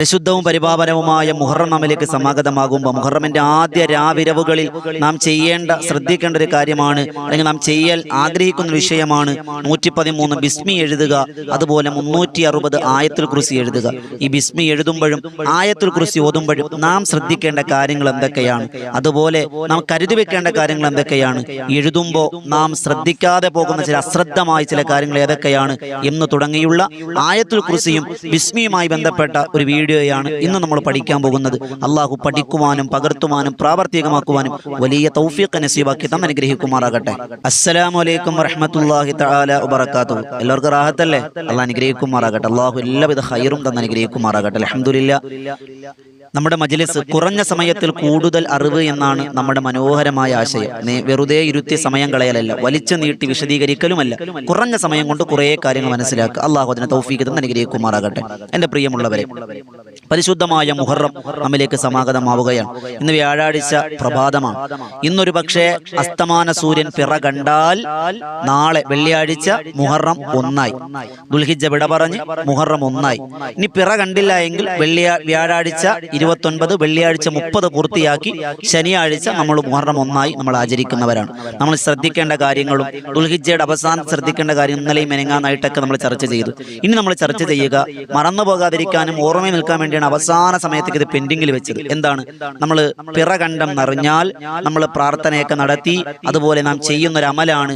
പരിശുദ്ധവും പരിപാവനവുമായ മുഹറം നമ്മിലേക്ക് സമാഗതമാകുമ്പോൾ മുഹറമിന്റെ ആദ്യ രാവിരവുകളിൽ നാം ചെയ്യേണ്ട ശ്രദ്ധിക്കേണ്ട ഒരു കാര്യമാണ്. അല്ലെങ്കിൽ നാം ചെയ്യൽ ആഗ്രഹിക്കുന്ന വിഷയമാണ്. നൂറ്റി പതിമൂന്ന് ബിസ്മി എഴുതുക അതുപോലെ മുന്നൂറ്റി അറുപത് ആയത്തുൽ കുറിസി എഴുതുക. ഈ ബിസ്മി എഴുതുമ്പോഴും ആയത്തുൽ കുറിസി ഓതുമ്പോഴും നാം ശ്രദ്ധിക്കേണ്ട കാര്യങ്ങൾ എന്തൊക്കെയാണ്? അതുപോലെ നാം കരുതി വെക്കേണ്ട കാര്യങ്ങൾ എന്തൊക്കെയാണ്? എഴുതുമ്പോൾ നാം ശ്രദ്ധിക്കാതെ പോകുന്ന ചില അശ്രദ്ധമായ ചില കാര്യങ്ങൾ ഏതൊക്കെയാണ്? എന്ന് തുടങ്ങിയുള്ള ആയത്തുൽ കുറിസിയും ബിസ്മിയുമായി ബന്ധപ്പെട്ട ഒരു വീഡിയോയാണ് ഇന്ന് നമ്മൾ പഠിക്കാൻ പോകുന്നത്. അള്ളാഹു പഠിക്കുവാനും പകർത്തുവാനും പ്രാവർത്തികമാക്കുവാനും വലിയ തൗഫീഖ് നസീബാക്കി തം അനുഗ്രഹിക്കുമാറാകട്ടെ. അസ്സലാമു അലൈക്കും വറഹമത്തല്ലാഹി തആല വബറകാതുഹു. എല്ലാവർക്കും റാഹത്തല്ലേ? അള്ളാഹ് അനുഗ്രഹിക്കുമാറാകട്ടെ. അള്ളാഹു എല്ലാവിധ ഹൈറും തന്നെ അനുഗ്രഹിക്കുമാറാകട്ടെ. അൽഹംദുലില്ലാ. നമ്മുടെ മജ്ലിസ് കുറഞ്ഞ സമയത്തിൽ കൂടുതൽ അറിവ് എന്നാണ് നമ്മുടെ മനോഹരമായ ആശയം. വെറുതെ ഇരുത്തി സമയം കളയലല്ല. വലിച്ചു നീട്ടി വിശദീകരിക്കലുമല്ല. കുറഞ്ഞ സമയം കൊണ്ട് കുറേ കാര്യങ്ങൾ മനസ്സിലാക്കുക. അള്ളാഹു അതിനെ തൗഫീഖ് തന്നെ അനുഗ്രഹിക്കുമാറാകട്ടെ എന്റെ പ്രിയമുള്ളവരെ പരിശുദ്ധമായ മുഹറം നമ്മിലേക്ക് സമാഗതമാവുകയാണ്. ഇന്ന് വ്യാഴാഴ്ച പ്രഭാതമാണ്. ഇന്നൊരു പക്ഷേ അസ്തമാന സൂര്യൻ പിറ കണ്ടാൽ നാളെ വെള്ളിയാഴ്ച മുഹറം ഒന്നായി. ദുൽഹിജ വിട പറഞ്ഞ് മുഹറം ഒന്നായി. ഇനി പിറ കണ്ടില്ല എങ്കിൽ വെള്ളിയാ വ്യാഴാഴ്ച ഇരുപത്തൊൻപത് വെള്ളിയാഴ്ച മുപ്പത് പൂർത്തിയാക്കി ശനിയാഴ്ച നമ്മൾ മുഹറം ഒന്നായി നമ്മൾ ആചരിക്കുന്നവരാണ്. നമ്മൾ ശ്രദ്ധിക്കേണ്ട കാര്യങ്ങളും ദുൽഹിജയുടെ അവസാനം ശ്രദ്ധിക്കേണ്ട കാര്യം ഇന്നലെയും മെനങ്ങാനായിട്ടൊക്കെ നമ്മൾ ചർച്ച ചെയ്തു. ഇനി നമ്മൾ ചർച്ച ചെയ്യുക മറന്നു പോകാതിരിക്കാനും ഓർമ്മയിൽ നിൽക്കാൻ വേണ്ടിയാണ് അവസാന സമയത്തേക്ക് ഇത് പെൻഡിങ്ങിൽ വെച്ചത്. എന്താണ്? നമ്മൾ പിറകണ്ഠം നിറഞ്ഞാൽ നമ്മൾ പ്രാർത്ഥനയൊക്കെ നടത്തി അതുപോലെ നാം ചെയ്യുന്ന ഒരു അമലാണ്.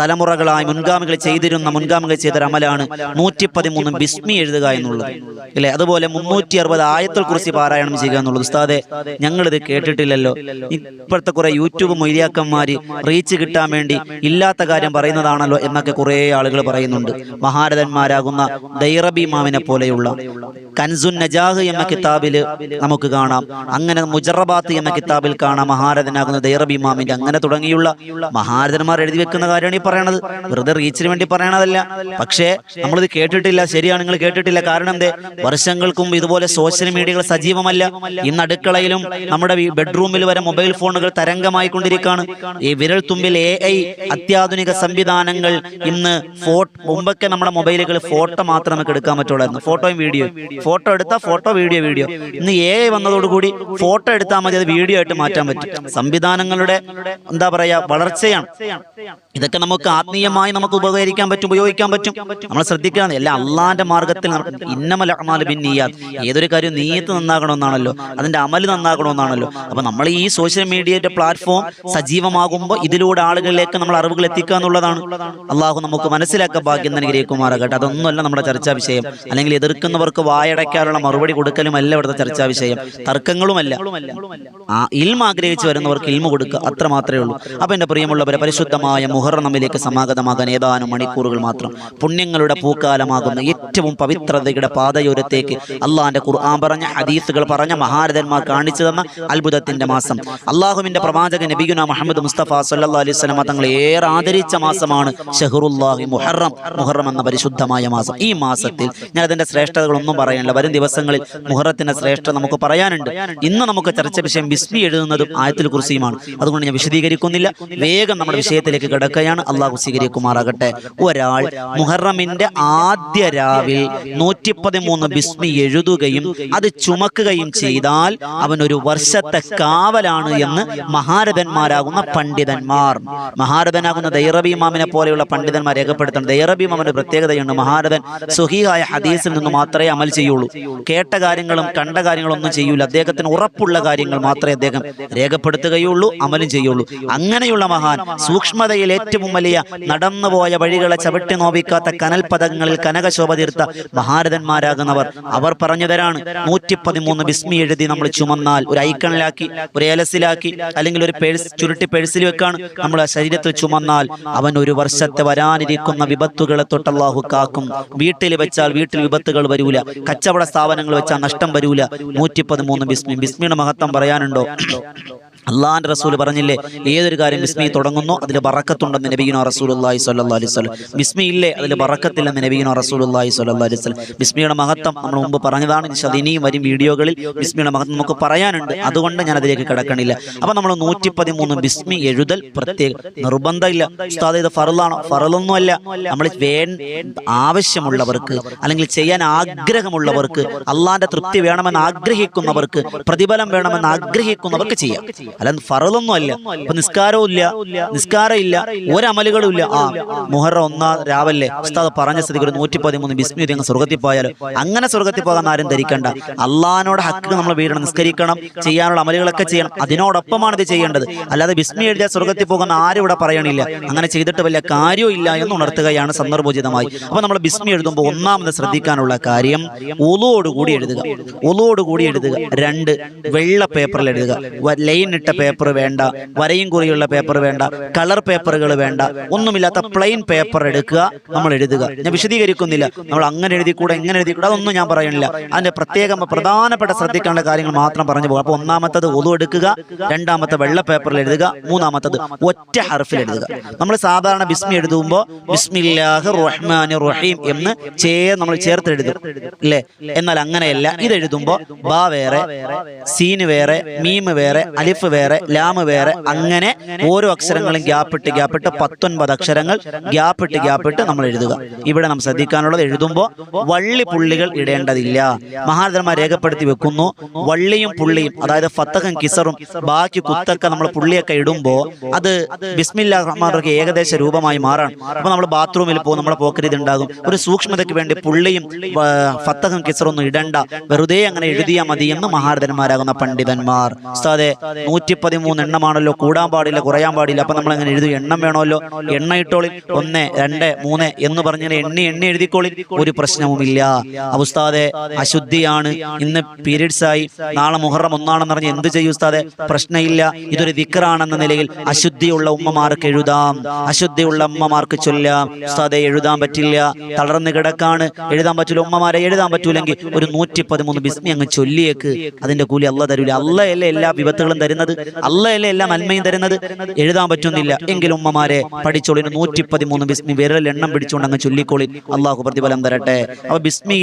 തലമുറകളായി മുൻഗാമികൾ ചെയ്തിരുന്ന മുൻഗാമികൾ ചെയ്തൊരു അമലാണ് നൂറ്റി പതിമൂന്ന് ബിസ്മി എഴുതുക എന്നുള്ളത്. അല്ലെ? അതുപോലെ മുന്നൂറ്റി അറുപത് ആയത്തിൽ കുറിച്ച് പാരായണം ചെയ്യുക എന്നുള്ളത്. ഉസ്താദെ ഞങ്ങളിത് കേട്ടിട്ടില്ലല്ലോ. ഇപ്പോഴത്തെ കുറെ യൂട്യൂബ് മൊയ്യാക്കന്മാര് റീച്ച് കിട്ടാൻ വേണ്ടി ഇല്ലാത്ത കാര്യം പറയുന്നതാണല്ലോ എന്നൊക്കെ കുറെ ആളുകൾ പറയുന്നുണ്ട്. മഹാരഥന്മാരാകുന്ന ദൈറബി മാമിനെ പോലെയുള്ള. കൻസുൻ നജാഹ് എന്ന കിതാബിൽ നമുക്ക് കാണാം. അങ്ങനെ മുജറബാത്ത് എന്ന കിതാബിൽ കാണാം മഹാരഥനാകുന്ന ദൈറബി മാമിന്റെ അങ്ങനെ തുടങ്ങിയുള്ള മഹാരഥന്മാർ എഴുതി വെക്കുന്ന കാര്യമാണ് ഈ പറയണത്. വെറുതെ റീച്ചിന് വേണ്ടി പറയണതല്ല. പക്ഷേ നമ്മളിത് കേട്ടിട്ടില്ല. ശരിയാണ് നിങ്ങൾ കേട്ടിട്ടില്ല. കാരണം എന്തേ? വർഷങ്ങൾക്കും ഇതുപോലെ സോഷ്യൽ മീഡിയകൾ സജീവമല്ല ഇന്ന് അടുക്കളയിലും നമ്മുടെ ബെഡ്റൂമിൽ വരെ മൊബൈൽ ഫോണുകൾ തരംഗമായി കൊണ്ടിരിക്കുകയാണ് ഈ വിരൽ തുമ്പിൽ എ ഐ അത്യാധുനിക സംവിധാനങ്ങൾ ഇന്ന് ഫോട്ടോ മുമ്പൊക്കെ നമ്മുടെ മൊബൈലുകൾ ഫോട്ടോ മാത്രം നമുക്ക് എടുക്കാൻ പറ്റുള്ളായിരുന്നു. ഫോട്ടോയും വീഡിയോ. ഫോട്ടോ എടുത്താൽ ഫോട്ടോ വീഡിയോ വീഡിയോ. ഇന്ന് എ ഐ വന്നതോടുകൂടി ഫോട്ടോ എടുത്താൽ മതി അത് വീഡിയോ ആയിട്ട് മാറ്റാൻ പറ്റും. സംവിധാനങ്ങളുടെ എന്താ പറയാ വളർച്ചയാണ്. ഇതൊക്കെ നമുക്ക് ആത്മീയമായി നമുക്ക് ഉപകരിക്കാൻ പറ്റും ഉപയോഗിക്കാൻ പറ്റും. നമ്മൾ ശ്രദ്ധിക്കണം എല്ലാം അള്ളാന്റെ മാർഗത്തിൽ ഇന്നമല ഏതൊരു കാര്യം നീയത്ത് നന്നാകണമെന്നാണല്ലോ അതിന്റെ അമൽ നന്നാകണമെന്നാണല്ലോ അപ്പൊ നമ്മൾ ഈ സോഷ്യൽ മീഡിയയുടെ പ്ലാറ്റ്ഫോം സജീവമാകുമ്പോൾ ഇതിലൂടെ ആളുകളിലേക്ക് നമ്മൾ അറിവുകൾ എത്തിക്കുക എന്നുള്ളതാണ്. അള്ളാഹു നമുക്ക് മനസ്സിലാക്കാൻ ഭാഗ്യം നൽകിയേക്കുമാറാകട്ടെ അതൊന്നുമല്ല നമ്മുടെ ചർച്ചാ വിഷയം. അല്ലെങ്കിൽ എതിർക്കുന്നവർക്ക് വായടയ്ക്കാനുള്ള മറുപടി കൊടുക്കലുമല്ല ഇവിടുത്തെ ചർച്ചാ വിഷയം. തർക്കങ്ങളുമല്ല. ആ ഇൽമ ആഗ്രഹിച്ചു വരുന്നവർക്ക് ഇൽമ കൊടുക്കുക അത്ര മാത്രമേ ഉള്ളൂ. അപ്പൊ എന്റെ പ്രിയമുള്ളവരെ പരിശുദ്ധമായ മുഹറം നമ്മിലേക്ക് സമാഗതമാകാൻ ഏതാനും മണിക്കൂറുകൾ മാത്രം. പുണ്യങ്ങളുടെ പൂക്കാലമാകുന്ന ഏറ്റവും പവിത്രതയുടെ പാതയോരത്തേക്ക് അള്ളാന്റെ ഖുർആൻ പറഞ്ഞ ഹദീസുകൾ പറഞ്ഞ മഹാരഥന്മാർ കാണിച്ചു തന്ന അത്ഭുതത്തിന്റെ മാസം. അള്ളാഹുവിന്റെ പ്രവാചകൻ നബിഗുന മുഹമ്മദ് മുസ്തഫ സല്ലാ അലൈഹി വസല്ലമ തങ്ങൾ ഏറെ ആദരിച്ച മാസമാണ് ഷഹറുല്ലാഹി മുഹറം. മുഹറം എന്ന പരിശുദ്ധമായ മാസം. ഈ മാസത്തിൽ ഞാൻ അതിന്റെ ശ്രേഷ്ഠതകളൊന്നും പറയാനില്ല. വരും ദിവസങ്ങളിൽ മുഹറത്തിന്റെ ശ്രേഷ്ഠത നമുക്ക് പറയാനുണ്ട്. ഇന്ന് നമുക്ക് ചർച്ച വിഷയം ബിസ്മി എഴുതുന്നതും ആയത്തിൽ കുറിച്ചുമാണ് അതുകൊണ്ട് ഞാൻ വിശദീകരിക്കുന്നില്ല. വേഗം നമ്മുടെ വിഷയത്തിലേക്ക് കിടക്കുകയാണ്. അള്ളാഹു സ്വീകരിക്കുമാറാകട്ടെ. ഒരാൾ മുഹറമിന്റെ ആദ്യ രാവിൽ നൂറ്റി പതിമൂന്ന് ബിസ്മി എഴുതുകയും അത് ചുമക്കുകയും ചെയ്താൽ അവൻ ഒരു വർഷത്തെ കാവലാണ് എന്ന് മഹാരഥന്മാരാകുന്ന പണ്ഡിതന്മാർ. മഹാരഥനാകുന്ന ദൈറബി മാമിനെ പോലെയുള്ള പണ്ഡിതന്മാർ രേഖപ്പെടുത്തണം. ദൈറബി മാമിന്റെ പ്രത്യേകതയുണ്ട്. മഹാരഥൻ സുഹിയായ ഹദീസിൽ നിന്ന് മാത്രമേ അമൽ ചെയ്യുള്ളൂ. കേട്ട കാര്യങ്ങളും കണ്ട കാര്യങ്ങളും ഒന്നും ചെയ്യൂല. അദ്ദേഹത്തിന് ഉറപ്പുള്ള കാര്യങ്ങൾ മാത്രമേ അദ്ദേഹം രേഖപ്പെടുത്തുകയുള്ളൂ അമലും ചെയ്യുള്ളൂ. അങ്ങനെയുള്ള മഹാൻ സൂക്ഷ്മതയിൽ ഏറ്റവും വലിയ നടന്നുപോയ വഴികളെ ചവിട്ടി നോവിക്കാത്ത കനൽപഥങ്ങളിൽ കനകശോഭ തീർത്ത മഹാരഥന്മാരാകുന്നവർ. അവർ പറഞ്ഞു തരാണ് നൂറ്റി പതിമൂന്ന് ബിസ്മി എഴുതി നമ്മൾ ചുമന്നാൽ ഒരു ഐക്കണിലാക്കി ഒരു ഏലസിലാക്കി അല്ലെങ്കിൽ ഒരു പേഴ്സ് ചുരുട്ടി പേഴ്സിൽ വെക്കാണ് നമ്മൾ ശരീരത്തിൽ ചുമന്നാൽ അവൻ ഒരു വർഷത്തെ വരാനിരിക്കുന്ന വിപത്തുകളെ തൊട്ടല്ലാഹു കാക്കും. വീട്ടിൽ വെച്ചാൽ വീട്ടിൽ വിപത്തുകൾ വരൂല. കച്ചവട സ്ഥാപനങ്ങൾ വെച്ചാൽ നഷ്ടം വരൂല. നൂറ്റി പതിമൂന്ന് ബിസ്മി. ബിസ്മിയുടെ മഹത്വം പറയാനുണ്ടോ? അള്ളാഹാന്റെ റസൂൽ പറഞ്ഞില്ലേ ഏതൊരു കാര്യം ബിസ്മി തുടങ്ങുന്നു അതിൽ ബറക്കത്തുണ്ടെന്ന് നബീനോ റസൂലുള്ളാഹി സ്വല്ലല്ലാഹി അലൈഹി വസല്ലം. ബിസ്മി ഇല്ലേ അതിൽ ബറക്കത്തില്ലെന്ന് നബീനോ റസൂലുള്ളാഹി സ്വല്ലല്ലാഹി അലൈഹി വസല്ലം. ബിസ്മിയുടെ മഹത്വം നമ്മൾ മുമ്പ് പറഞ്ഞതാണ് ഇനിയും വരും വീഡിയോകളിൽ ബിസ്മിയുടെ മഹത്വം നമുക്ക് പറയാനുണ്ട്. അതുകൊണ്ട് ഞാൻ അതിലേക്ക് കിടക്കണില്ല. അപ്പൊ നമ്മൾ നൂറ്റി പതിമൂന്ന് ബിസ്മി എഴുതൽ പ്രത്യേക നിർബന്ധമില്ല. ഉസ്താദ് ഇത് ഫറലാണോ ഫറലൊന്നുമല്ല നമ്മൾ വേ ആവശ്യമുള്ളവർക്ക് അല്ലെങ്കിൽ ചെയ്യാൻ ആഗ്രഹമുള്ളവർക്ക് അള്ളാന്റെ തൃപ്തി വേണമെന്ന് ആഗ്രഹിക്കുന്നവർക്ക് പ്രതിഫലം വേണമെന്ന് ആഗ്രഹിക്കുന്നവർക്ക് ചെയ്യാം. അല്ലാതെ ഫറലൊന്നും അല്ല. ഇപ്പൊ നിസ്കാരവും ഇല്ല. നിസ്കാരം ഇല്ല. ഒരമലുകളും ഇല്ല. ആ മുഹറ ഒന്നാ രാവല്ലേ? ഉസ്താദ് പറഞ്ഞ സ്ഥിതിക്ക് ഒരു നൂറ്റി പതിമൂന്ന് ബിസ്മി അങ്ങ് സ്വർഗത്തിൽ പോയാലോ? അങ്ങനെ സ്വർഗത്തിൽ പോകാൻ ആരും ധരിക്കണ്ട. അള്ളഹാനോട് ഹക്ക് നമ്മൾ വീഴണം നിസ്കരിക്കണം ചെയ്യാനുള്ള അമലുകളൊക്കെ ചെയ്യണം. അതിനോടൊപ്പമാണ് ഇത് ചെയ്യേണ്ടത്. അല്ലാതെ ബിസ്മി എഴുതിയാൽ സ്വർഗത്തിൽ പോകുന്ന ആരും ഇവിടെ പറയണില്ല. അങ്ങനെ ചെയ്തിട്ട് വലിയ കാര്യവും ഇല്ല എന്ന് ഉണർത്തുകയാണ് സന്ദർഭോചിതമായി. അപ്പൊ നമ്മൾ ബിസ്മി എഴുതുമ്പോൾ ഒന്നാമത് ശ്രദ്ധിക്കാനുള്ള കാര്യം ഒലോടുകൂടി എഴുതുക. ഒലോടുകൂടി എഴുതുക. രണ്ട് വെള്ള പേപ്പറിൽ എഴുതുക. ലൈൻ ഇട്ട പേപ്പർ വേണ്ട വരയും കുറിയുള്ള പേപ്പർ വേണ്ട കളർ പേപ്പറുകൾ വേണ്ട ഒന്നുമില്ലാത്ത പ്ലെയിൻ പേപ്പർ എടുക്കുക നമ്മൾ എഴുതുക. ഞാൻ വിശദീകരിക്കുന്നില്ല. നമ്മൾ അങ്ങനെ എഴുതിക്കൂടെ എങ്ങനെ എഴുതിക്കൂടെ അതൊന്നും ഞാൻ പറയുന്നില്ല. അതിന്റെ പ്രത്യേകം പ്രധാനപ്പെട്ട ശ്രദ്ധിക്കേണ്ട കാര്യങ്ങൾ മാത്രം പറഞ്ഞു പോകും. അപ്പൊ ഒന്നാമത്തത് ഒതു എടുക്കുക രണ്ടാമത്തെ വെള്ള പേപ്പറിൽ എഴുതുക മൂന്നാമത്തത് ഒറ്റ ഹർഫിൽ എഴുതുക. നമ്മൾ സാധാരണ ബിസ്മി എഴുതുമ്പോൾ ബിസ്മില്ലാഹ് റഹ്മാൻ റഹീം എന്ന് ചേ നമ്മൾ ചേർത്ത് എഴുതും. അല്ലേ? എന്നാൽ അങ്ങനെയല്ല. ഇത് എഴുതുമ്പോൾ ബാ വേറെ സീന് വേറെ മീം വേറെ അലിഫ് വേറെ ലാമ് വേറെ. അങ്ങനെ ഓരോ അക്ഷരങ്ങളും ഗ്യാപ്പിട്ട് ഗ്യാപ്പിട്ട് പത്തൊൻപത് അക്ഷരങ്ങൾ ഗ്യാപ്പിട്ട് ഗ്യാപ്പിട്ട് നമ്മൾ എഴുതുക. ഇവിടെ നാം ശ്രദ്ധിക്കാനുള്ളത് എഴുതുമ്പോൾ വള്ളി പുള്ളികൾ ഇടേണ്ടതില്ല. മഹാരഥന്മാർ രേഖപ്പെടുത്തി വെക്കുന്നു. വള്ളിയും പുള്ളിയും അതായത് ഫത്തഹും കിസറും ബാക്കി കുത്തൊക്കെ നമ്മൾ പുള്ളിയൊക്കെ ഇടുമ്പോൾ അത് ബിസ്മില്ലാ ഏകദേശ രൂപമായി മാറാണ്. അപ്പോൾ നമ്മൾ ബാത്റൂമിൽ പോകും നമ്മളെ പോക്കറ്റ് ഉണ്ടാകും ഒരു സൂക്ഷ്മതയ്ക്ക് വേണ്ടി പുള്ളിയും ഫത്തഹും കിസറും കിസറൊന്നും ഇടണ്ട. വെറുതെ അങ്ങനെ എഴുതിയാൽ മതി എന്ന് മഹാരഥന്മാരാകുന്ന പണ്ഡിതന്മാർ. ഉസ്താദെ പതിമൂന്ന് എണ്ണമാണല്ലോ. കൂടാൻ പാടില്ല കുറയാൻ പാടില്ല. അപ്പൊ നമ്മൾ അങ്ങനെ എഴുതും? എണ്ണം വേണമല്ലോ. എണ്ണ ഇട്ടോളി ഒന്ന് രണ്ട് മൂന്ന് എന്ന് പറഞ്ഞാൽ എണ്ണി എണ്ണി എഴുതിക്കോളി ഒരു പ്രശ്നവുമില്ല. ഉസ്താദെ അശുദ്ധിയാണ്. ഇന്ന് പീരീഡ്സ് ആയി നാളെ മുഹറം ഒന്നാണെന്ന് പറഞ്ഞ് എന്ത് ചെയ്യും ഉസ്താദെ? പ്രശ്നമില്ല ഇതൊരു ദിക്കറാണെന്ന നിലയിൽ അശുദ്ധിയുള്ള ഉമ്മമാർക്ക് എഴുതാം. അശുദ്ധിയുള്ള ഉമ്മമാർക്ക് ചൊല്ലാം. ഉസ്താദെ എഴുതാൻ പറ്റില്ല. തളർന്ന് കിടക്കാണ്. എഴുതാൻ പറ്റില്ല ഉമ്മമാരെ എഴുതാൻ പറ്റൂലെങ്കിൽ ഒരു നൂറ്റി പതിമൂന്ന് ബിസ്മി അങ്ങ് ചൊല്ലിയേക്ക്. അതിന്റെ കൂലി അല്ല തരൂല. അല്ലയല്ലേ എല്ലാ വിപത്തുകളും തരുന്നത്? അല്ലയല്ലേ എല്ലാം നന്മയും തരുന്നത്? എഴുതാൻ പറ്റുന്നില്ല. എങ്കിലും ഉമ്മമാരെ പഠിച്ചോളി നൂറ്റി പതിമൂന്ന് ബിസ്മി വിരൽ എണ്ണം പിടിച്ചുകൊണ്ട് അങ്ങ് ചൊല്ലിക്കോളി അള്ളാഹു പ്രതിഫലം തരട്ടെ. അപ്പൊ ബിസ്മി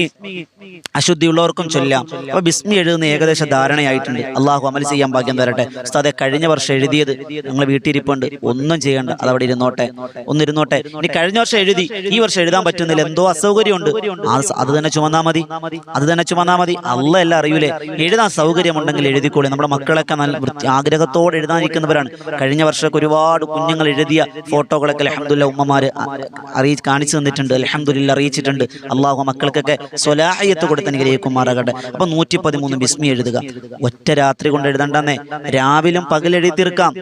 അശുദ്ധിയുള്ളവർക്കും ചൊല്ലാം. അപ്പൊ ബിസ്മി എഴുതുന്ന ഏകദേശ ധാരണയായിട്ടുണ്ട്. അള്ളാഹു അമൽ ചെയ്യാൻ ഭാഗ്യം തരട്ടെ. ഉസ്താദെ കഴിഞ്ഞ വർഷം എഴുതിയത് ഞങ്ങൾ വീട്ടിരിപ്പുണ്ട്. ഒന്നും ചെയ്യണ്ട. അതവിടെ ഇരുന്നോട്ടെ. ഒന്നിരുന്നോട്ടെ. ഇനി കഴിഞ്ഞ വർഷം എഴുതി. ഈ വർഷം എഴുതാൻ പറ്റുന്നില്ല. എന്തോ അസൗകര്യമുണ്ട്. അത് തന്നെ ചുമന്നാ മതി. അത് തന്നെ ചുമന്നാ മതി. അല്ല എല്ലാം അറിയൂലേ. എഴുതാൻ സൗകര്യമുണ്ടെങ്കിൽ എഴുതിക്കോളി. നമ്മുടെ മക്കളൊക്കെ നല്ല ആഗ്രഹത്തോടെ എഴുതാനിരിക്കുന്നവരാണ്. കഴിഞ്ഞ വർഷമൊക്കെ ഒരുപാട് കുഞ്ഞുങ്ങൾ എഴുതിയ ഫോട്ടോകളൊക്കെ അലഹമുല്ല ഉമ്മമാർ അറിയിച്ച് കാണിച്ചു തന്നിട്ടുണ്ട്. അലഹമുല്ല അറിയിച്ചിട്ടുണ്ട്. അള്ളാഹു മക്കൾക്കൊക്കെ സ്വലാഹയത്ത് കൊടുത്ത് അനുഗ്രഹിക്കുമാറാകട്ടെ അപ്പൊ നൂറ്റി പതിമൂന്ന് ബിസ്മി എഴുതുക. ഒറ്റ രാത്രി കൊണ്ട് എഴുതണ്ടെന്നേ? രാവിലും പകൽ എഴുതി തീർക്കാം.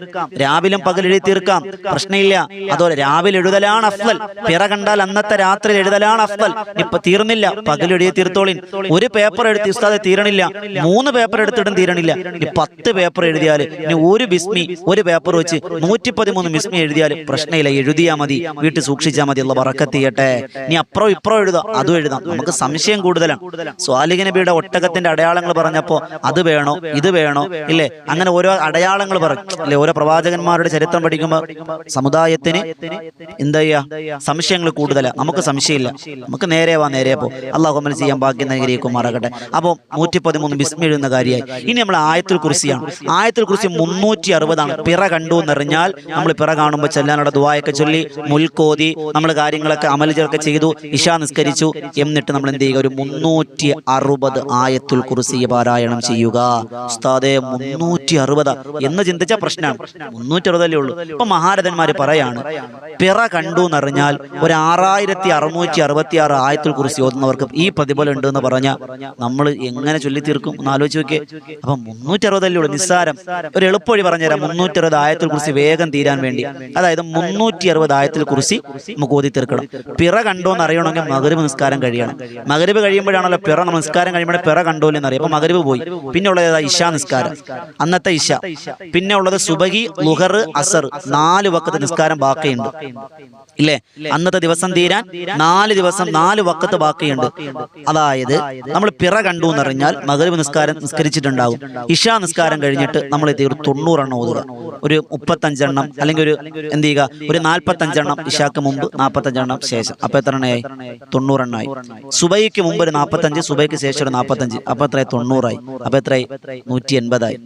രാവിലും പകൽ എഴുതി തീർക്കാം. പ്രശ്നമില്ല. അതുപോലെ രാവിലെ എഴുതലാണ് അഫ്വൽ. പിറ കണ്ടാൽ അന്നത്തെ രാത്രി എഴുതലാണ് അഫ്വൽ. ഇപ്പൊ തീർന്നില്ല. പകൽ എഴുതി തീർത്തോളിൻ. ഒരു പേപ്പർ എടുത്ത് ഉസ്താദെ തീരണില്ല. മൂന്ന് പേപ്പർ എടുത്തിട്ടും തീരണില്ല. ഇനി പത്ത് പേപ്പർ എഴുതിയാൽ ഇനി ഒരു ബിസ്മി ഒരു പേപ്പർ വെച്ച് നൂറ്റി പതിമൂന്ന് ബിസ്മി എഴുതിയാൽ പ്രശ്നമില്ല എഴുതിയാൽ മതി. വീട്ടിൽ സൂക്ഷിച്ചാൽ മതി. ഉള്ള വറക്കത്തിയട്ടെ ഇനി അപ്പുറം ഇപ്പുറം എഴുതാം അതും എഴുതാം. നമുക്ക് സംശയം കൂടുതലാണ്. സ്വാലിഹ് നബിയുടെ ഒട്ടകത്തിന്റെ അടയാളങ്ങൾ പറഞ്ഞപ്പോ അത് വേണോ ഇത് വേണോ? ഇല്ലേ? അങ്ങനെ ഓരോ അടയാളങ്ങൾ പറഞ്ഞു അല്ലെ ഓരോ പ്രവാചകന്മാരുടെ ചരിത്രം പഠിക്കുമ്പോൾ സമുദായത്തിന് എന്താ സംശയങ്ങൾ കൂടുതലാണ് നമുക്ക് സംശയമില്ല. നമുക്ക് നേരെ വാ നേരെ പോ. അള്ളാഹു അമൽ ചെയ്യാൻ ഭാഗ്യം നൽകിയിരിക്കുമാറാകട്ടെ. അപ്പോൾ നൂറ്റി പതിമൂന്ന് ബിസ്മി എഴുതുന്ന കാര്യമായി. ഇനി നമ്മൾ ആയത്തിൽ കുറിസിയാണ് ആയത്തുൽ കുറിസി മുന്നൂറ്റി അറുപതാണ് പിറ കണ്ടു എന്നറിഞ്ഞാൽ നമ്മൾ പിറ കാണുമ്പോൾ ചെല്ലാനുള്ള ദുവായൊക്കെ ചൊല്ലി മുൽക്കോതി നമ്മൾ കാര്യങ്ങളൊക്കെ അമലുകളൊക്കെ ചെയ്തു. ഇഷ നിസ്കരിച്ചു. എന്നിട്ട് നമ്മൾ എന്ത് ചെയ്യുക ഒരു മുന്നൂറ്റി അറുപത് ആയത്തുൽ കുറിസി പാരായണം ചെയ്യുക. ഉസ്താദെ മുന്നൂറ്റി അറുപത്. എന്ന് ചിന്തിച്ച പ്രശ്നമാണ് മുന്നൂറ്റി അറുപതല്ലേ ഉള്ളൂ. ഇപ്പൊ മഹാരഥന്മാര് പറയാണ് പിറ കണ്ടു എന്നറിഞ്ഞാൽ ഒരു ആറായിരത്തി അറുന്നൂറ്റി അറുപത്തി ആറ് ആയത്തുൽ കുറിച്ച് ഓതുന്നവർക്ക് ഈ പ്രതിഫലം ഉണ്ട് എന്ന് പറഞ്ഞാൽ നമ്മൾ എങ്ങനെ ചൊല്ലി തീർക്കും എന്ന് ആലോചിച്ച് നോക്കിയേ. അപ്പൊ മുന്നൂറ്റി അറുപതല്ലേ ഉള്ളൂ നിസ്സാരം. ഒരു എളുപ്പവഴി പറഞ്ഞുതരാം. മുന്നൂറ്റി അറുപത് ആയത്തിൽ കുറിച്ച് വേഗം തീരാൻ വേണ്ടി. അതായത് മുന്നൂറ്റി അറുപത് ആയത്തിൽ കുറിച്ച് നമുക്ക് ഓതി തീർക്കണം. പിറ കണ്ടോ എന്ന് അറിയണമെങ്കിൽ മകരവ് നിസ്കാരം കഴിയണം. മകരവ് കഴിയുമ്പോഴാണല്ലോ പിറ നമസ്കാരം കഴിയുമ്പോൾ പിറ കണ്ടോ എന്ന് അറിയാം. അപ്പൊ മകരവ് പോയി. പിന്നെ ഉള്ളത് ഇഷ നിസ്കാരം. അന്നത്തെ ഇഷ. പിന്നെ ഉള്ളത് സുബഹി ലുഹർ അസർ. നാല് വക്കത്ത് നിസ്കാരം ബാക്കിയുണ്ട്. ഇല്ലേ? അന്നത്തെ ദിവസം തീരാൻ നാല് ദിവസം നാല് വക്കത്ത് ബാക്കിയുണ്ട്. അതായത് നമ്മൾ പിറ കണ്ടു എന്നറിഞ്ഞാൽ മകരവ് നിസ്കാരം നിസ്കരിച്ചിട്ടുണ്ടാകും. ഇഷ നിസ്കാരം കഴിഞ്ഞിട്ട് നമ്മൾ നമ്മൾ ഒരു തൊണ്ണൂറെണ്ണം ഓതുക. ഒരു മുപ്പത്തഞ്ചെണ്ണം അല്ലെങ്കിൽ ഒരു എന്ത് ചെയ്യുക? ഒരു നാൽപ്പത്തഞ്ചെണ്ണം ഇഷാക്ക് മുമ്പ് നാൽപ്പത്തഞ്ചെണ്ണം ശേഷം. അപ്പൊ എത്ര എണ്ണയായി? തൊണ്ണൂറെണ്ണമായി സുബൈക്ക് മുമ്പ് ഒരു നാൽപ്പത്തഞ്ച് സുബൈക്ക് ശേഷം ഒരു നാൽപ്പത്തഞ്ച്. അപ്പൊ എത്രയായി? തൊണ്ണൂറായി. അപ്പൊ എത്രയായി? നൂറ്റി എൺപതായി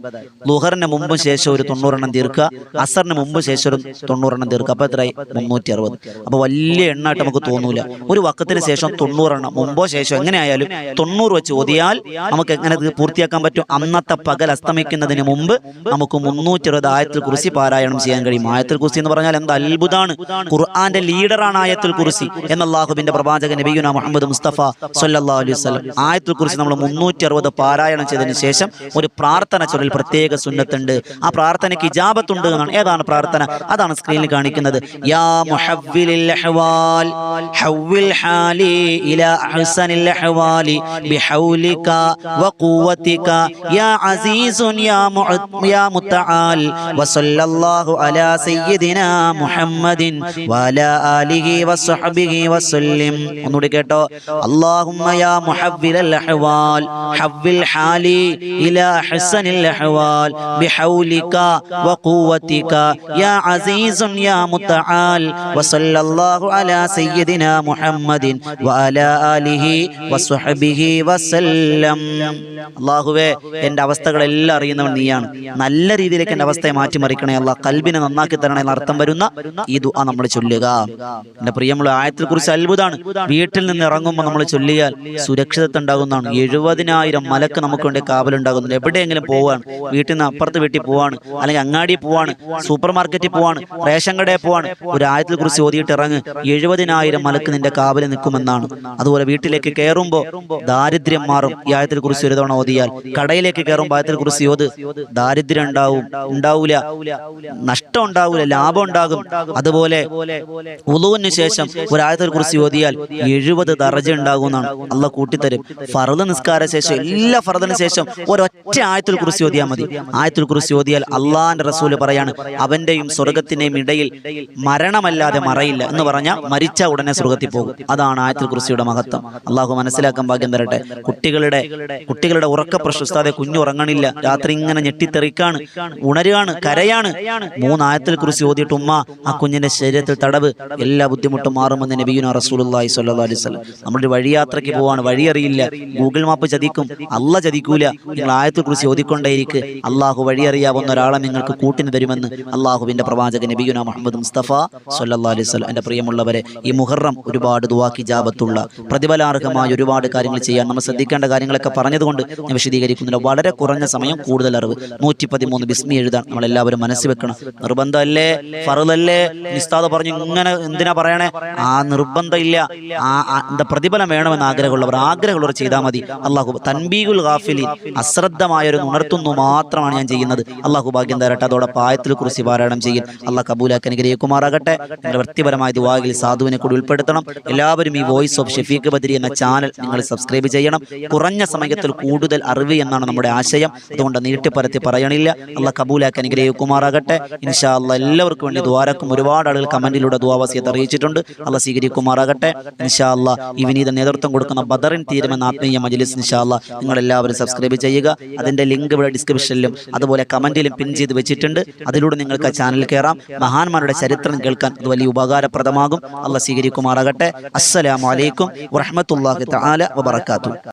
ലുഹറിന് മുമ്പും ശേഷം ഒരു തൊണ്ണൂറെണ്ണം തീർക്കുക അസറിന് മുമ്പ് ശേഷം ഒരു തൊണ്ണൂറെണ്ണം തീർക്കുക അപ്പൊ എത്രയായി? മുന്നൂറ്റി അറുപത് അപ്പൊ വലിയ എണ്ണമായിട്ട് നമുക്ക് തോന്നൂല. ഒരു വക്കത്തിന് ശേഷം തൊണ്ണൂറെണ്ണം. മുമ്പോ ശേഷം എങ്ങനെയായാലും തൊണ്ണൂറ് വെച്ച് ഓതിയാൽ നമുക്ക് എങ്ങനെ പൂർത്തിയാക്കാൻ പറ്റും? അന്നത്തെ പകൽ അസ്തമിക്കുന്നതിന് മുമ്പ് നമുക്ക് മുന്നൂറ്റി അറുപത് ആയത്തിൽ കുറിച്ച് പാരായണം ചെയ്യാൻ കഴിയും. ആയത്തിൽ കുറിച്ച് എന്ന് പറഞ്ഞാൽ എന്താ? അത്ഭുതമാണ് ഖുർആന്റെ ലീഡറാണ് ആയത്തിൽ കുറിച്ച് എന്ന അള്ളാഹുബിന്റെ പ്രവാചകൻ നബിയുന മുഹമ്മദ് മുസ്തഫ സല്ലല്ലാഹു അലൈഹി ആയത്തിൽ കുറിച്ച് നമ്മൾ മുന്നൂറ്റി അറുപത് പാരായണം ചെയ്തതിന് ശേഷം ഒരു പ്രാർത്ഥന ചൊല്ലിൽ പ്രത്യേക സുന്നത്തുണ്ട്. ആ പ്രാർത്ഥനയ്ക്ക് ഇജാബത്തുണ്ട് എന്നാണ്. ഏതാണ് പ്രാർത്ഥന? അതാണ് സ്ക്രീനിൽ കാണിക്കുന്നത്. യാ മുഹവ്വിലിൽ അഹ്വാൽ ഹവ്വിൽ ഹാലി ഇലാ അഹ്സനിൽ അഹ്വാലി ബിഹൗലിക വഖുവതിക യാ അസീസുൻ യാ മുഅ- യാ മുതആൽ വസല്ലല്ലാഹു അലാ സയ്യിദിനാ മുഹമ്മദിൻ വഅലാ ആലിഹി വസ്വഹ്ബിഹി വസല്ലം ഒന്നുകൂടി കേട്ടോ. അല്ലാഹുമ്മ യാ മുഹവ്വിലൽ അഹ്വാൽ ഹവ്വിൽ ഹാലി ഇലാ അഹ്സനിൽ അഹ്വാൽ ബിഹൗലിക വഖുവതിക യാ അസീസുൻ യാ മുതആൽ വസല്ലല്ലാഹു അലാ സയ്യിദിനാ മുഹമ്മദിൻ വഅലാ ആലിഹി വസ്വഹ്ബിഹി വസല്ലം. അല്ലാഹുവേ എന്റെ അവസ്ഥകളെല്ലാം അറിയുന്നവൻ നീയാണ്. നല്ല രീതിയിലേക്ക് എന്റെ അവസ്ഥയെ മാറ്റിമറിക്കണേ അല്ല കൽബിനെ നന്നാക്കി തരണേ എന്ന അർത്ഥം വരുന്ന ഈ ദുആ നമ്മൾ ചൊല്ലുക. എന്റെ പ്രിയമുള്ള ആയത്തിൽ കുറിച്ച് അത്ഭുതമാണ് വീട്ടിൽ നിന്ന് ഇറങ്ങുമ്പോൾ നമ്മൾ ചൊല്ലിയാൽ സുരക്ഷിതത്വം ഉണ്ടാകുന്നതാണ് എഴുപതിനായിരം മലക്ക് നമുക്ക് വേണ്ടി കാവലുണ്ടാകുന്നുണ്ട്. എവിടെയെങ്കിലും പോവാണ്. വീട്ടിൽ നിന്ന് അപ്പുറത്ത് വീട്ടിൽ പോവാണ്. അല്ലെങ്കിൽ അങ്ങാടി പോവാണ്. സൂപ്പർ മാർക്കറ്റിൽ പോവാണ്. റേഷൻ കടയിൽ പോവാണ്. ഒരു ആയത്തിൽ കുറിച്ച് ഓതിയിട്ട് ഇറങ്ങ്. എഴുപതിനായിരം മലക്ക് നിന്റെ കാവലിൽ നിൽക്കുമെന്നാണ്. അതുപോലെ വീട്ടിലേക്ക് കയറുമ്പോൾ ദാരിദ്ര്യം മാറും. ഈ ആയത്തിൽ കുറിച്ച് ഒരു തവണ ഓതിയാൽ കടയിലേക്ക് കയറും ഭാഗത്തിൽ കുറിച്ച് ഓത് ദാരിദ്ര്യം ഉണ്ടാവും. ഉണ്ടാവൂല. നഷ്ടം ഉണ്ടാവൂല. ലാഭം ഉണ്ടാകും. അതുപോലെ ഉളുവിന് ശേഷം ഒരു ആയത്തിൽ കുറിച്ച് ഓതിയാൽ എഴുപത് ദർജ ഉണ്ടാകുമെന്നാണ് അല്ല കൂട്ടിത്തരും. ഫറദ് നിസ്കാര ശേഷം എല്ലാ ഫറദിന് ശേഷം ഒരൊറ്റ ആയത്തിൽ കുറിച്ച് ഓതിയാൽ മതി. ആയത്തിൽ കുറിച്ച് ഓതിയാൽ അള്ളാന്റെ റസൂൽ പറയാണ് അവന്റെയും സ്വർഗത്തിന്റെയും ഇടയിൽ മരണമല്ലാതെ മറയില്ല എന്ന് പറഞ്ഞാൽ മരിച്ച ഉടനെ സ്വർഗത്തിൽ പോകും. അതാണ് ആയത്തിൽ കുറിച്ചിയുടെ മഹത്വം. അള്ളാഹു മനസ്സിലാക്കാൻ ഭാഗ്യം തരട്ടെ. കുട്ടികളുടെ കുട്ടികളുടെ ഉറക്ക പ്രശസ്താതെ കുഞ്ഞു ഉറങ്ങണില്ല രാത്രി ഇങ്ങനെ ഞെട്ടിത്തെറിക്കാണ് ഉണരുകയാണ് കരയാണ്. മൂന്നായത്തിൽ കുറിച്ച് ഓതിയിട്ട് ഉമ്മ ആ കുഞ്ഞിന്റെ ശരീരത്തിൽ തടവ് എല്ലാ ബുദ്ധിമുട്ടും മാറുമെന്ന് നബിയുന റസൂലുള്ളാഹി സ്വല്ലല്ലാഹു അലൈഹി വസല്ലം നമ്മളൊരു വഴിയാത്രയ്ക്ക് പോവാണ് വഴി അറിയില്ല ഗൂഗിൾ മാപ്പ് ചതിക്കും അല്ല ചതിക്കൂല. നിങ്ങൾ ആയത്തിൽ കുറിച്ച് ഓതിക്കൊണ്ടേയിരിക്ക് അള്ളാഹു വഴി അറിയാവുന്ന ഒരാളെ നിങ്ങൾക്ക് കൂട്ടിന് തരുമെന്ന് അള്ളാഹുവിന്റെ പ്രവാചകൻ നബിയുന മുഹമ്മദ് മുസ്തഫ സല്ലല്ലാഹു അലൈഹി വസല്ലം എന്റെ പ്രിയമുള്ളവരെ ഈ മുഹറം ഒരുപാട് ദുവാക്കി ജാപത്തുള്ള പ്രതിഫലാർഹമായ ഒരുപാട് കാര്യങ്ങൾ ചെയ്യാൻ നമ്മൾ ശ്രദ്ധിക്കേണ്ട കാര്യങ്ങളൊക്കെ പറഞ്ഞതുകൊണ്ട് ഞാൻ വിശദീകരിക്കുന്നില്ല വളരെ കുറഞ്ഞ സമയം കൂടുതൽ അറിവ്. നൂറ്റി പതിമൂന്ന് ബിസ്മി എഴുതാൻ നമ്മൾ എല്ലാവരും മനസ്സിൽ വെക്കണം. നിർബന്ധമല്ലേ? ഫറുതല്ലേ നിസ്താദ് പറഞ്ഞു ഇങ്ങനെ എന്തിനാ പറയണേ? ആ നിർബന്ധമില്ല. ആ എന്താ പ്രതിഫലം വേണമെന്ന് ആഗ്രഹമുള്ളവർ ആഗ്രഹമുള്ളവർ ചെയ്താൽ മതി. അള്ളാഹു തൻബീഗുൽ ഗാഫിലി അശ്രദ്ധമായൊരു ഉണർത്തുന്നു മാത്രമാണ് ഞാൻ ചെയ്യുന്നത്. അള്ളാഹു ഭാഗ്യം തരട്ടെ. അതോടെ ആയത്തിൽ കുറിച്ച് പാരായണം ചെയ്യും. അള്ളാഹ് കബൂലാക്കി അനുഗ്രഹിക്കുമാറാകട്ടെ. നിങ്ങളുടെ വ്യക്തിപരമായ ദുവാകിൽ സാധുവിനെ കൂടി ഉൾപ്പെടുത്തണം. എല്ലാവരും ഈ വോയിസ് ഓഫ് ഷെഫീഖ് ബദരി എന്ന ചാനൽ നിങ്ങൾ സബ്സ്ക്രൈബ് ചെയ്യണം. കുറഞ്ഞ സമയത്തിൽ കൂടുതൽ അറിവ് എന്നാണ് നമ്മുടെ ആശയം. അതുകൊണ്ട് നീട്ടി പരത്തി പറയണില്ല. അള്ള കബൂലാക്കി അനുഗ്രഹിക്കുമാറാകട്ടെ. ഇൻഷാ അല്ല എല്ലാവർക്കും വേണ്ടി ദ്വാരക്കും ഒരുപാട് ആളുകൾ കമന്റിലൂടെ ദ്വാവാസിയത്ത് അറിയിച്ചിട്ടുണ്ട്. അള്ള സ്വീകരിക്കുമാറാകട്ടെ. ഇൻഷാ അല്ല ഈ വിനീത നേതൃത്വം കൊടുക്കുന്ന ബദറിൻ തീരുമെന്ന ആത്മീയ മജലിസ് ഇൻഷാ അല്ല നിങ്ങൾ എല്ലാവരും സബ്സ്ക്രൈബ് ചെയ്യുക. അതിന്റെ ലിങ്ക് ഇവിടെ ഡിസ്ക്രിപ്ഷനിലും അതുപോലെ കമന്റിലും പിൻ ചെയ്ത് വെച്ചിട്ടുണ്ട്. അതിലൂടെ നിങ്ങൾക്ക് ആ ചാനൽ കയറാം. മഹാന്മാരുടെ ചരിത്രം കേൾക്കാൻ അത് വലിയ ഉപകാരപ്രദമാകും. അള്ള സ്വീകരിക്കുമാറാകട്ടെ. അസ്സലാമലൈക്കും അലൈക്കും വറഹ്മത്തുള്ളാഹി തആല വബറകാതുഹു.